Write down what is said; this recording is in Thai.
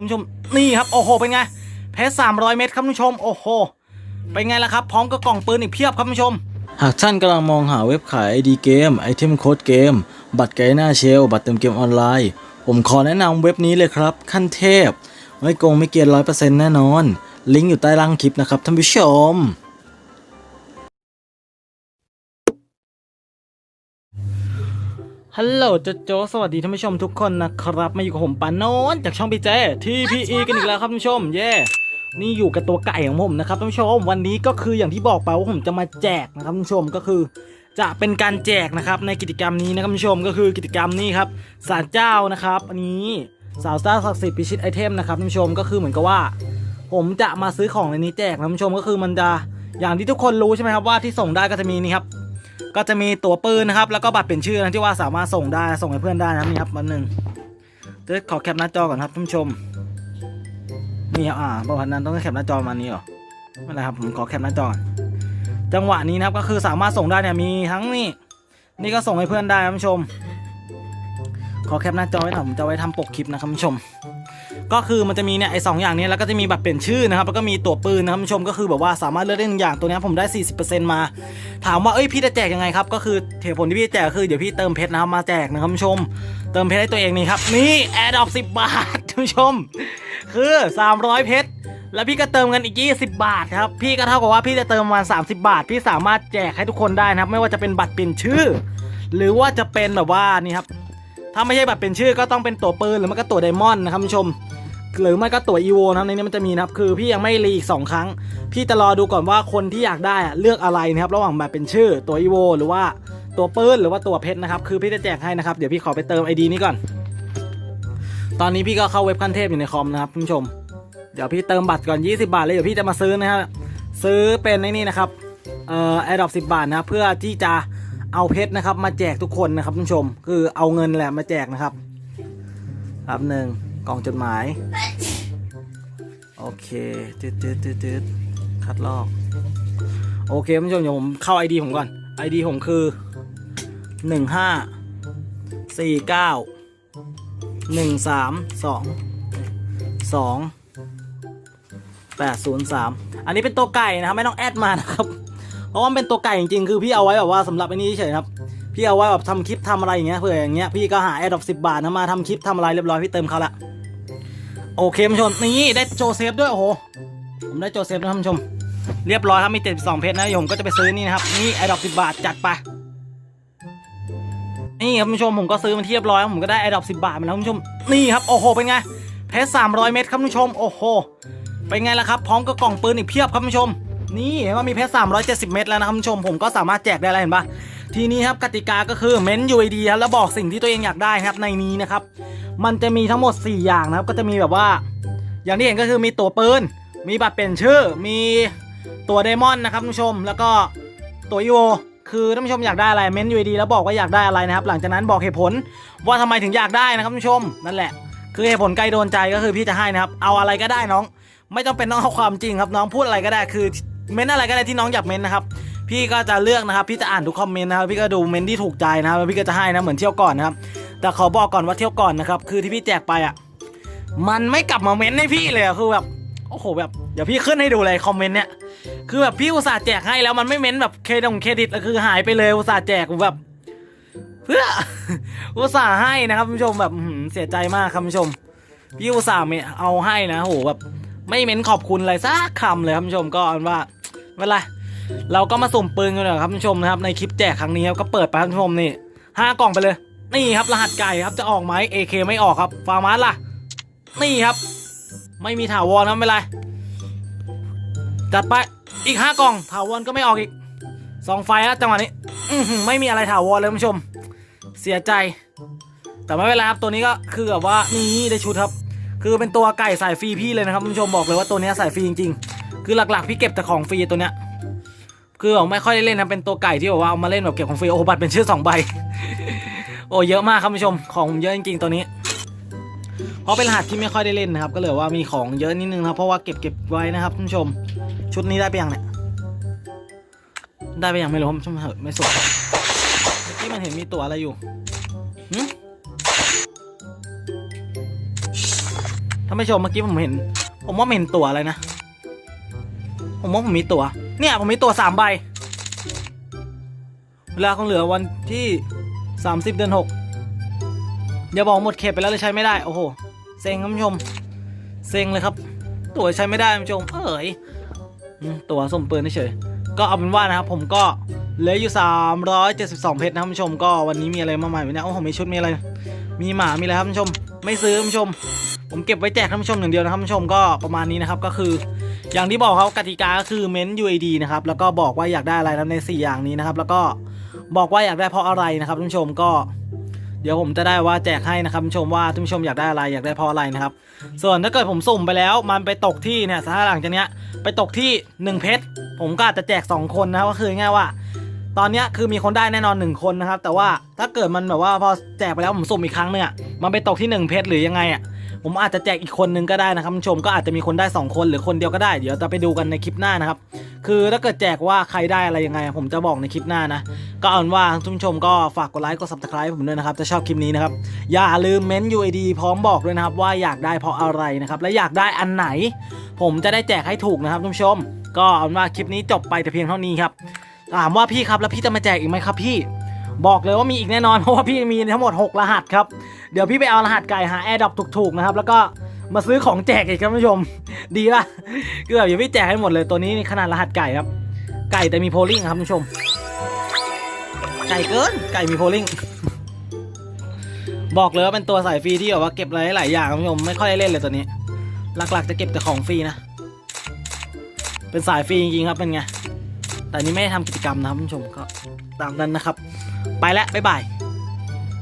คุณผู้ชมนี่ครับโอ้โหเป็นไงเพชรสามร้อยเมตรครับคุณผู้ชมโอ้โหเป็นไงล่ะครับ พร้อมกับกล่องปืนอีกเพียบครับคุณผู้ชม หากท่านกำลังมองหาเว็บขาย ID เกมไอเทมโค้ดเกม บัตรไกด์หน้าเชล บัตรเติมเกมออนไลน์ ผมขอแนะนำเว็บนี้เลยครับ ขั้นเทพ ไม่โกงไม่เกียนร้อยเปอร์เซ็นต์แน่นอน ลิงก์อยู่ใต้ล่างคลิปนะครับท่านผู้ชม ฮัลโหลโจโจสวัสดีท่านผู้ชมทุกคนนะครับมาอยู่กับผมปานโนนจากช่องพีเจทีพีอีกันอีกแล้วครับท่านผู้ชมเย่นี่อยู่กับตัวไก่ของผมนะครับท่านผู้ชมวันนี้ก็คืออย่างที่บอกไปว่าผมจะมาแจกนะครับท่านผู้ชมก็คือ จะเป็นการแจกนะครับในกิจกรรมนี้นะครับท่านผู้ชมก็คือกิจกรรมนี้ครับศาลเจ้านะครับอันนี้สาวซ่าศักดิ์สิทธิ์พิชิตไอเทมนะครับท่านผู้ชมก็คือเหมือนกับว่า ผมจะมาซื้อของในนี้แจกนะท่านผู้ชมก็คือมันจะอย่างที่ทุกคนรู้ใช่ไหมครับว่าที่ส่งได้ก็จะมีนี่ครับ ก็จะมีตั๋วปืนนะครับ แล้วก็บัตรเปลี่ยนชื่อนะที่ว่าสามารถส่งได้ส่งให้เพื่อนได้นะครับนี่ครับวันหนึ่งเดี๋ยวขอแคปหน้าจอก่อนครับท่านผู้ชมนี่ครับอ่าประวัตินั้นต้องแคปหน้าจอมานี้เหรอไม่เป็นไรครับผมขอแคปหน้าจอก่อนจังหวะนี้นะครับก็คือสามารถส่งได้เนี่ยมีทั้งนี่นี่ก็ส่งให้เพื่อนได้ท่านผู้ชม ขอแคปหน้าจอไว้หน่อยผมจะไว้ทำปกคลิปนะครับท่านผู้ชม ก็คือมันจะมีเนี่ยไอ้สองอย่างนี้แล้วก็จะมีบัตรเปลี่ยนชื่อนะครับแล้วก็มีตัวปืนนะครับผู้ชมก็คือแบบว่าสามารถเลือกได้หนึ่งอย่างตัวเนี้ยผมได้ 40%มา ถามว่าเอ้ยพี่จะแจกยังไงครับก็คือเหตุผลที่พี่แจกคือเดี๋ยวพี่เติมเพชรนะครับมาแจกนะครับผู้ชม เติมเพชรให้ตัวเองนี่ครับนี่แอร์ดอป10บาทท่านผู้ชม คือ 300 เพชรแล้วพี่ก็เติมเงินอีก 20 บาทครับ พี่ก็เท่ากับว่าพี่จะเติมประมา30 บาท พี่สามารถแจกให้ทุกคนได้นะครับ ไม่ว่าจะเป็นบัตรเปลี่ยนชื่อ หรือว่าจะเป็นแบบว่านี่ครับ ถ้าไม่ใช่บัตรเปลี่ยนชื่อก็ต้องเป็นตัวปืนหรือไม่ก็ตัวไดมอนด์นะครับผู้ชม หรือไม่ก็ตัวอีโวนะครับในนี้มันจะมีนะครับคือพี่ยังไม่รีอีกสองครั้ง พี่จะรอดูก่อนว่าคนที่อยากได้อะเลือกอะไรนะครับระหว่างแบบเป็นชื่อตัวอีโวหรือว่าตัวปืนหรือว่าตัวเพชรนะครับคือพี่จะแจกให้นะครับเดี๋ยวพี่ขอไปเติมไอดีนี้ก่อน ตอนนี้พี่ก็เข้าเว็บขั้นเทพอยู่ในคอมนะครับผู้ชม เดี๋ยวพี่เติมบัตรก่อน 20 บาทเลยเดี๋ยวพี่จะมาซื้อนะฮะซื้อเป็นไอ้นี่นะครับเอ่อแอร์ดอปสิบาทนะครับเพื่อที่จะ เอาเพชรนะครับ มาแจกทุกคนนะครับคุณผู้ชม คือเอาเงินแหละมาแจกนะครับ ครับหนึ่งกล่องจดหมาย โอเคตืดตืดตืดตืดคัดลอก โอเคคุณผู้ชมเดี๋ยวผมเข้า ID ผมก่อน ID ผมคือหนึ่งห้าสี่เก้าหนึ่งสามสองสองแปดศูนย์สามอันนี้เป็นตัวไก่นะครับ ไม่ต้องแอดมานะครับ เพราะว่ามันเป็นตัวไก่จริงๆ คือพี่เอาไว้แบบว่าสำหรับไอันนี้เฉยๆครับ พี่เอาไว้แบบทำคลิปทำอะไรอย่างเงี้ยเผื่ออย่างเงี้ยพี่ก็หาแอดดอปสิบาทนะมาทำคลิปทำอะไรเรียบร้อยพี่เติมเขาละโอเคท่านผู้ชมนี่ได้โจเซฟด้วยโอ้โหผมได้โจเซฟนะท่านผู้ชม เรียบร้อยครับมี72เพชรนะผมก็จะไปซื้อนี่นะครับนี่ไอดอกสิบาทจัดไปนี่ครับท่านผู้ชมผมก็ซื้อมาที่เรียบร้อยผมก็ได้ไอดอกสิบาทมาแล้วท่านผู้ชมนี่ครับโอ้โหเป็นไงเพชร300เม็ดครับท่านผู้ชมโอ้โหเป็นไงล่ะครับ พร้อมกับกล่องปืนอีกเพียบครับท่านผู้ชม นี่เห็นว่ามีเพชร370 เม็ดแล้วนะครับท่านผู้ชมผมก็สามารถแจกได้แล้วเห็นปะทีนี้ครับกติกาก็คือเม้น UID ครับแล้วบอกสิ่งที่ตัวเองอยากได้ครับในนี้นะครับมันจะมีทั้งหมด 4 อย่างนะครับก็จะมีแบบว่า อย่างที่เห็นก็คือมีตัวปืนมีบัตรเปลี่ยนชื่อ มีตัวเดมอนนะครับท่านผู้ชมแล้วก็ตัวอีโวคือท่านผู้ชมอยากได้อะไรเม้นต์อยู่ดีแล้วบอกว่าอยากได้อะไรนะครับ หลังจากนั้นบอกเหตุผลว่าทำไมถึงอยากได้นะครับท่านผู้ชมนั่นแหละ คือเหตุผลใกล้โดนใจก็คือพี่จะให้นะครับ เอาอะไรก็ได้น้อง ไม่ต้องเป็นน้องเอาความจริงครับน้องพูดอะไรก็ได้คือ เม้นอะไรก็ได้ที่น้องอยากเม้นนะครับพี่ก็จะเลือกนะครับพี่จะอ่านทุกคอมเมนต์นะครับพี่ก็ดูเมนที่ถูกใจนะครับแล้วพี่ก็จะให้นะเหมือนเที่ยวก่อนนะครับแต่ขอบอกก่อนว่าเที่ยวก่อนนะครับคือที่พี่แจกไปอะมันไม่กลับมาเม้นให้พี่เลยอะคือแบบโอ้โหแบบเดี๋ยวพี่ขึ้นให้ดูเลยคอมเมนต์เนี่ยคือแบบพี่อุตส่าห์แจกให้แล้วมันไม่เม้นแบบเครดิตเครดิตแล้วคือหายไปเลยอุตส่าห์แจกแบบเพื่ออุตส่าห์ให้นะครับคุณผู้ชมแบบเสียใจมากครับคุณผู้ชม พี่อุตส่าห์เอาให้นะโหแบบไม่เม้นขอบคุณอะไรสักคำเลยครับคุณผู้ชมก็อาเป็นว่า ไม่เป็นไรเราก็มาสุ่มปืนกันเลยครับคุณผู้ชมนะครับในคลิปแจกครั้งนี้ครับก็เปิดไปครับคุณผู้ชมนี่ห้ากล่องไปเลย นี่ครับรหัสไก่ครับจะออกไหม AK ไม่ออกครับฟาร์มาสล่ะ นี่ครับ ไม่มีถาวรนะไม่เป็นไรจัดไปอีกห้ากล่องถาวรก็ไม่ออกอีกสองไฟแล้วจังหวะนี้อืไม่มีอะไรถาวรเลยคุณผู้ชม เสียใจ แต่ไม่เป็นไรครับตัวนี้ก็คือแบบว่านี่ได้ชุดครับ คือเป็นตัวไก่สายฟรีพี่เลยนะครับคุณผู้ชมบอกเลยว่าตัวนี้สายฟรีจริงๆ คือหลักๆพี่เก็บแต่ของฟรีตัวเนี้ยคือผมไม่ค่อยได้เล่นนะเป็นตัวไก่ที่แบบว่าเอามาเล่นแบบเก็บของฟรีโอ้บัตรเป็นชื่อสองใบ โอ้เยอะมากครับผู้ชมของผมเยอะจริงๆตัวนี้ เพราะเป็นรหัสที่ไม่ค่อยได้เล่นนะครับก็เลยว่ามีของเยอะนิดนึงนะครับเพราะว่าเก็บเก็บไว้นะครับท่านผู้ชม ชุดนี้ได้ไปยังเนี่ยได้ไปยังไม่รู้ผมชมเหอะไม่สวยที่มันเห็นมีตัวอะไรอยู่หึท่านผู้ชมเมื่อกี้ผมเห็น ผมว่าเห็นตัวอะไรนะ ผมว่าผมมีตัวเนี่ยผมมีตัวสามใบ เวลาคงเหลือวันที่ 30 เดือน6อย่าบอกหมดเขตไปแล้วเลยใช้ไม่ได้ โอ้โห เซ็งครับท่านผู้ชม เซ็งเลยครับ ตัวใช้ไม่ได้ท่านผู้ชม เอ้ยอืมตัวสมเปิลเฉย ก็เอาเป็นว่านะครับผมก็เหลืออยู่ 372 เพชรนะครับท่านผู้ชม ก็วันนี้มีอะไรมาใหม่ไหมเนี่ย โอ้โห มีชุดมีอะไร มีหมา มีอะไรครับท่านผู้ชม ไม่ซื้อท่านผู้ชม ผมเก็บไว้แจกท่านผู้ชมอย่างเดียวนะครับท่านผู้ชม ก็ประมาณนี้นะครับ ก็คือ อย่างที่บอกครับกติกาก็คือเม้น UID นะครับแล้วก็บอกว่าอยากได้อะไรนะใน 4 อย่างนี้นะครับ แล้วก็บอกว่าอยากได้เพราะอะไรนะครับท่านผู้ชมก็ เดี๋ยวผมจะได้ว่าแจกให้นะครับท่านผู้ชมว่าท่านผู้ชมอยากได้อะไรอยากได้เพราะอะไรนะครับ ส่วนถ้าเกิดผมสุ่มไปแล้ว มันไปตกที่เนี่ยถ้าหลังจากเนี้ยไปตกที่ 1 เพชรผมก็อาจจะแจก 2 คนนะครับก็คือง่ายว่า ตอนเนี้ยคือมีคนได้แน่นอน 1 คนนะครับ แต่ว่าถ้าเกิดมันแบบว่าพอแจกไปแล้วผมสุ่มอีกครั้งเนี่ยมันไปตกที่ 1 เพชรหรือยังไงอะ ผมอาจจะแจกอีกคนนึงก็ได้นะครับท่านผู้ชมก็อาจจะมีคนได้ 2 คนหรือคนเดียวก็ได้เดี๋ยวจะไปดูกันในคลิปหน้านะครับคือถ้าเกิดแจกว่าใครได้อะไรยังไง ผมจะบอกในคลิปหน้านะ ก็เอาเป็นว่าท่านผู้ชมก็ฝากกดไลค์กด subscribe ผมด้วยนะครับถ้าชอบคลิปนี้นะครับอย่าลืมเม้น UID พร้อมบอกด้วยนะครับว่าอยากได้เพราะอะไรนะครับและอยากได้อันไหน ผมจะได้แจกให้ถูกนะครับท่านผู้ชม ก็เอาเป็นว่าคลิปนี้จบไปแต่เพียงเท่านี้ครับถามว่าพี่ครับแล้วพี่จะมาแจกอีกไหมครับพี่ บอกเลยว่ามีอีกแน่นอนเพราะว่าพี่มีทั้งหมด 6 รหัสครับ เดี๋ยวพี่ไปเอารหัสไก่หาแอร์ดรอปถูกๆนะครับ แล้วก็มาซื้อของแจกอีกครับท่านผู้ชม ดีป่ะคือแบบอย่าพี่แจกให้หมดเลยตัวนี้นี่ขนาดรหัสไก่ครับ ไก่แต่มีโพลิ่งครับท่านผู้ชม ไก่เกินไก่มีโพลิ่งบอกเลยว่าเป็นตัวสายฟรีที่แบบว่าเก็บอะไรหลายอย่างครับท่านผู้ชมไม่ค่อยได้เล่นเลยตัวนี้ หลักๆจะเก็บแต่ของฟรีนะ เป็นสายฟรีจริงๆครับเป็นไง แต่นนี้ไม่ได้ทำกิจกรรมนะครับท่านผู้ชมก็ตามนั้นนะครับ ไปแล้วบ๊ายบาย